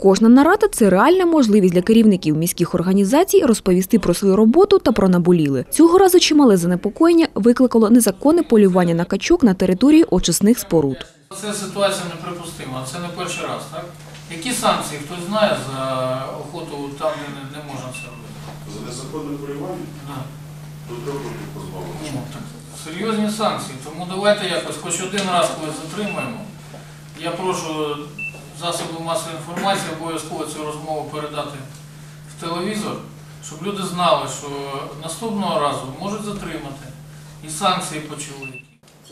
Кожна нарада це реальна можливість для керівників міських організацій розповісти про свою роботу та про наболіли. Цього разу чимале занепокоєння викликало незаконне полювання на качок на території очисних споруд. Це ситуація неприпустима, це не перший раз, так? Які санкції хтось знає за охоту там, де не, не можна це робити? За незаконне полювання. Ну, так, серйозні санкції, тому давайте якось хоч один раз когось затримаємо. Я прошу засоби масової інформації обов'язково цю розмову передати в телевізор, щоб люди знали, що наступного разу можуть затримати і санкції почули.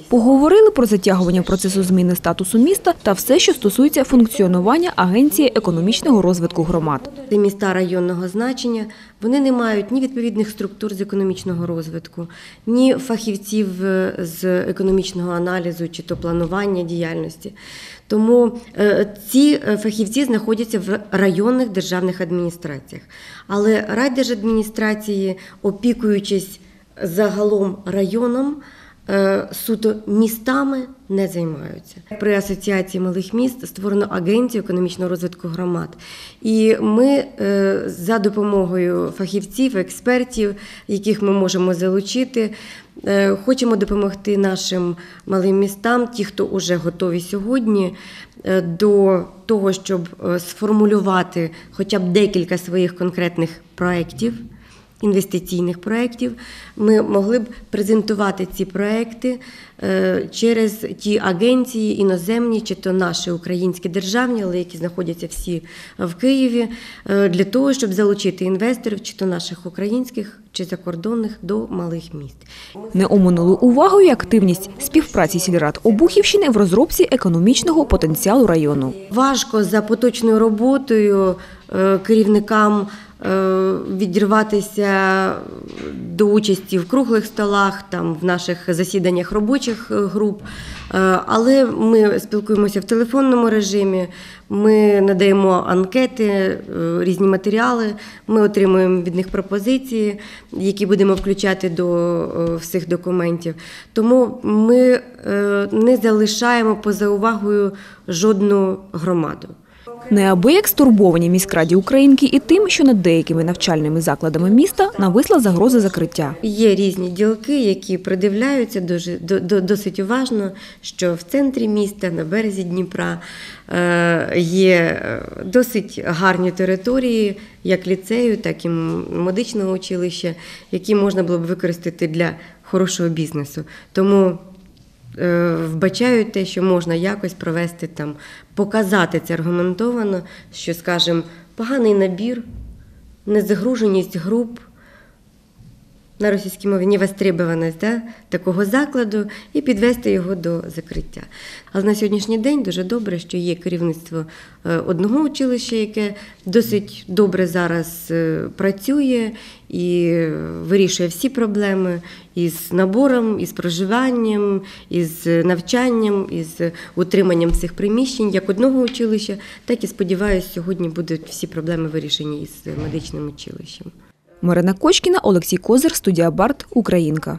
Поговорили про затягування процесу зміни статусу міста та все, що стосується функціонування Агенції економічного розвитку громад. Це міста районного значення. Вони не мають ні відповідних структур з економічного розвитку, ні фахівців е, з економічного аналізу чи то планування діяльності. Тому е, ці е, фахівці знаходяться в районних державних адміністраціях. Але райдержадміністрації, опікуючись загалом районом, суто містами не займаються. При асоціації малих міст створено агенцію економічного розвитку громад. І ми е, за допомогою фахівців, експертів, яких ми можемо залучити, е, хочемо допомогти нашим малим містам, ті, хто вже готові сьогодні, е, до того, щоб е, сформулювати хоча б декілька своїх конкретних проєктів інвестиційних проєктів, ми могли б презентувати ці проекти е, через ті агенції іноземні, чи то наші українські державні, але які знаходяться всі в Києві, е, для того, щоб залучити інвесторів, чи то наших українських, чи закордонних до малих міст. Не оминули увагою активність співпраці сільрад Обухівщини в розробці економічного потенціалу району. Важко за поточною роботою е, керівникам е, відірватися до участі в круглих столах, там в наших засіданнях робочих е, груп. Е, Але ми спілкуємося в телефонному режимі, ми надаємо анкети, е, різні матеріали, ми отримуємо від них пропозиції, які будемо включати до е, всіх документів. Тому ми не залишаємо поза увагою жодну громаду. Неабияк стурбовані міськраді Українки і тим, що над деякими навчальними закладами міста нависла загроза закриття. Є різні ділки, які придивляються дуже до- до- досить уважно, що в центрі міста, на березі Дніпра, е, є е, досить гарні території, як ліцею, так і медичного училища, які можна було б використати для хорошого бізнесу. Тому вбачають те, що можна якось провести там, показати це аргументовано, що, скажімо, поганий набір, незагруженість груп на російській мові невостребованість да, такого закладу і підвести його до закриття. Але на сьогоднішній день дуже добре, що є керівництво е, одного училища, яке досить добре зараз е, працює і вирішує всі проблеми із набором, із проживанням, із навчанням, із утриманням цих приміщень як одного училища, так і сподіваюся, сьогодні будуть всі проблеми вирішені із медичним училищем. Марина Кочкіна, Олексій Козир, студія Барт, Українка.